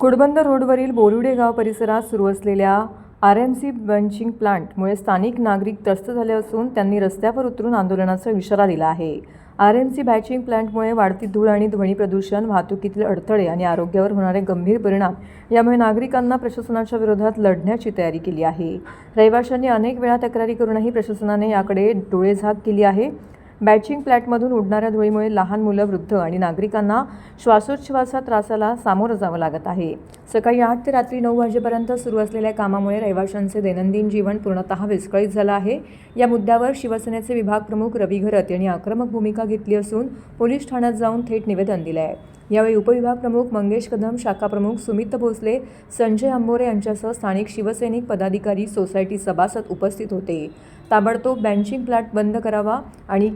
कुडबंद रोडवरील बोरुडे गाव परिसरात सुरू असलेल्या आर एम सी बंचिंग प्लांटमुळे स्थानिक नागरिक त्रस्त झाले असून त्यांनी रस्त्यावर उतरून आंदोलनाचा इशारा दिला आहे. आर एम सी बॅचिंग प्लांटमुळे वाढती धूळ आणि ध्वनी प्रदूषण वाहतुकीतील अडथळे आणि आरोग्यावर होणारे गंभीर परिणाम यामुळे नागरिकांना प्रशासनाच्या विरोधात लढण्याची तयारी केली आहे. रहिवाशांनी अनेक वेळा तक्रारी करूनही प्रशासनाने याकडे डोळेझाक केली आहे. बॅचिंग प्लॅटमधून उडणाऱ्या धुळीमुळे लहान मुलं वृद्ध आणि नागरिकांना श्वासोच्छवासा त्रासाला सामोरं जावं लागत आहे. सकाळी आठ ते रात्री नऊ वाजेपर्यंत सुरू असलेल्या कामामुळे रहिवाशांचे दैनंदिन जीवन पूर्णतः विस्कळीत झालं आहे. या मुद्द्यावर शिवसेनेचे विभाग प्रमुख रवी घरत यांनी आक्रमक भूमिका घेतली असून पोलीस ठाण्यात जाऊन थेट निवेदन दिलं आहे यावेळी उपविभाग प्रमुख मंगेश कदम शाखा प्रमुख सुमित भोसले संजय अंबोरे यांच्यासह स्थानिक शिवसैनिक पदाधिकारी सोसायटी सभासद उपस्थित होते. ताबडतोब बँचिंग प्लॅट बंद करावा आणि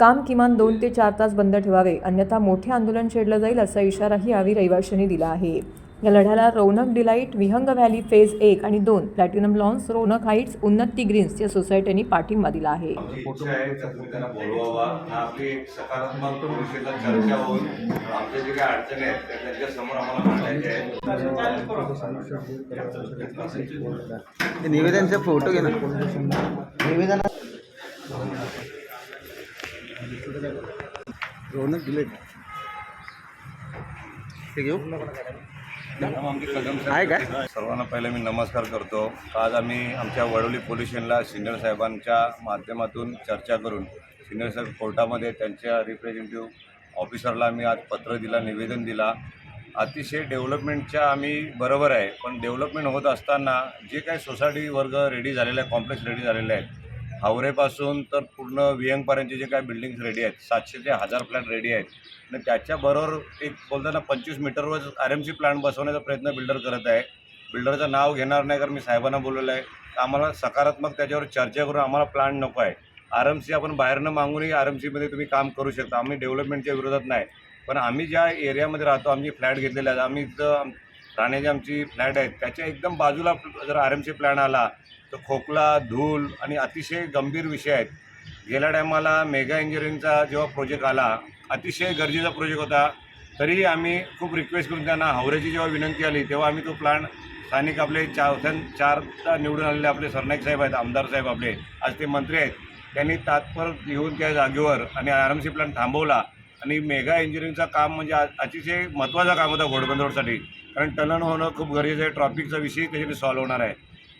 काम किमान दोन ते चार तास बंद ठेवावे अन्यथा मोठे आंदोलन छेडलं जाईल असा इशाराही यावेळी रहिवाशांनी दिला आहे. या लढ्याला Raunak Delight Vihang Valley phase एक आणि दोन Platinum Lawns Raunak Heights Unnati Greens या सोसायटींनी पाठिंबा दिला आहे. आमची इच्छा आहे तर तुम्ही त्यांना बोलवावा. आपली एक सकारात्मक भविष्याला चर्चा होऊन आमच्या जे काही अडचणी आहेत त्या त्यांच्यासमोर आम्हाला मांडायच्या आहेत. ते निवेदनचे फोटो घे ना. निवेदन रोनक दिले ते घेऊ. आहे का? सर्वांना पहिले मी नमस्कार करतो. आज आम्ही आमच्या वडोली पोलीस स्टेशनला सिनियर साहेबांच्या माध्यमातून चर्चा करून सिनियर साहेब कोर्टामध्ये त्यांच्या रिप्रेझेंटेटिव्ह ऑफिसरला आम्ही आज पत्र दिला निवेदन दिला. अतिशय डेव्हलपमेंटच्या आम्ही बरोबर आहे पण डेव्हलपमेंट होत असताना जे काही सोसायटी वर्ग रेडी झालेले आहे कॉम्प्लेक्स रेडी झालेले आहेत हावरेपासून तर पूर्ण वियंगपर्यंतचे जे काय बिल्डिंग्स रेडी आहेत सातशे ते हजार फ्लॅट रेडी आहेत. आणि त्याच्याबरोबर एक बोलताना पंचवीस मीटरवर आर एम सी प्लांट बसवण्याचा प्रयत्न बिल्डर करत आहे. बिल्डरचं नाव घेणार नाही कारण मी साहेबांना बोललेलं आहे. तर आम्हाला सकारात्मक त्याच्यावर चर्चा करून आम्हाला प्लांट नको आहे. आर एम सी आपण बाहेरनं मागूनही आर एम सीमध्ये तुम्ही काम करू शकता. आम्ही डेव्हलपमेंटच्या विरोधात नाही. पण आम्ही ज्या एरियामध्ये राहतो आम्ही फ्लॅट घेतलेले आहेत. आम्ही इथं आम- आमची फ्लॅट आहेत. त्याच्या एकदम बाजूला जर आर एम सी प्लॅन आला तर खोकला धूल आणि अतिशय गंभीर विषय आहेत. गेल्या टायमाला मेगा इंजिनिअरिंगचा जेव्हा प्रोजेक्ट आला अतिशय गरजेचा प्रोजेक्ट होता. तरीही आम्ही खूप रिक्वेस्ट करून त्यांना हावऱ्याची जेव्हा विनंती आली तेव्हा आम्ही तो प्लॅन स्थानिक आपले चार चारदा निवडून आलेले आपले सरनाईक साहेब आहेत आमदार साहेब आपले आज ते मंत्री आहेत. त्यांनी तात्पर येऊन त्या जागेवर आणि आर एम सी प्लॅन थांबवला. आणि मेगा इंजिनिअरिंगचं काम म्हणजे अतिशय महत्त्वाचं काम होतं घोडबंदरोडसाठी कारण टलन होणं खूप गरजेचं आहे ट्रॉफिकचा विषय त्याच्याने सॉल्व्ह होणार आहे.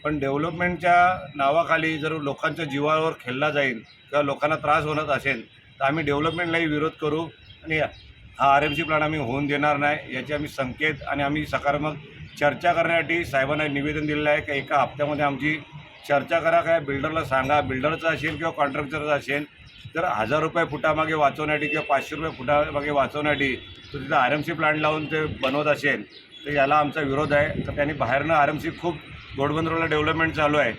पण डेव्हलपमेंटच्या नावाखाली जर लोकांच्या जीवावर खेळला जाईल किंवा लोकांना त्रास होणार असेल तर आम्ही डेव्हलपमेंटलाही विरोध करू आणि हा आर एम सी प्लॅन आम्ही होऊन देणार नाही याचे आम्ही संकेत आणि आम्ही सकारात्मक चर्चा करण्यासाठी साहेबांना निवेदन दिलेलं आहे की एका हप्त्यामध्ये आमची चर्चा करा काय बिल्डरला सांगा. बिल्डरचं असेल किंवा कॉन्ट्रॅक्टरचं असेल तर हजार रुपये फुटामागे वाचवण्यासाठी किंवा पाचशे रुपये फुटामागे वाचवण्यासाठी तो तिथं आर एम सी प्लांट लावून ते बनवत असेल तर याला आमचा विरोध आहे. तर त्यांनी बाहेरनं आर एम सी खूप घोडबंदरला डेव्हलपमेंट चालू आहे.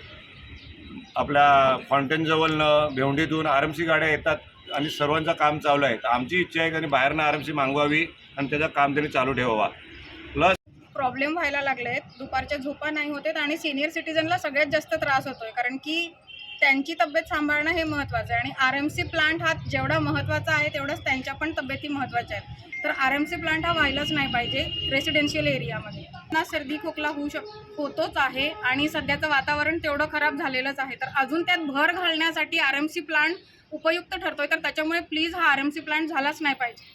आपल्या फाउंटेनजवळनं भेवंडीतून आर एम सी गाड्या येतात आणि सर्वांचं काम चालू आहे. तर आमची इच्छा आहे की त्यांनी बाहेरनं आर एम सी मागवावी आणि त्याचं काम त्यांनी चालू ठेवावा. प्लस प्रॉब्लेम व्हायला लागले आहेत दुपारच्या झोपा नाही होतेत आणि सिनियर सिटीजनला सगळ्यात जास्त त्रास होतोय. कारण की त्यांची तब्येत सांभाळणं हे महत्त्वाचं आहे. आणि आर एम सी प्लांट हा जेवढा महत्त्वाचा आहे तेवढंच त्यांच्या पण तब्येती महत्त्वाच्या आहेत. तर आर एम सी प्लांट हा व्हायलाच नाही पाहिजे रेसिडेन्शियल एरियामध्ये ना सर्दी खोकला होऊ शक होतोच आहे आणि सध्याचं वातावरण तेवढं खराब झालेलंच आहे. तर अजून त्यात भर घालण्यासाठी आर एम सी प्लांट उपयुक्त ठरतोय. तर त्याच्यामुळे प्लीज हा आर एम सी प्लांट झालाच नाही पाहिजे.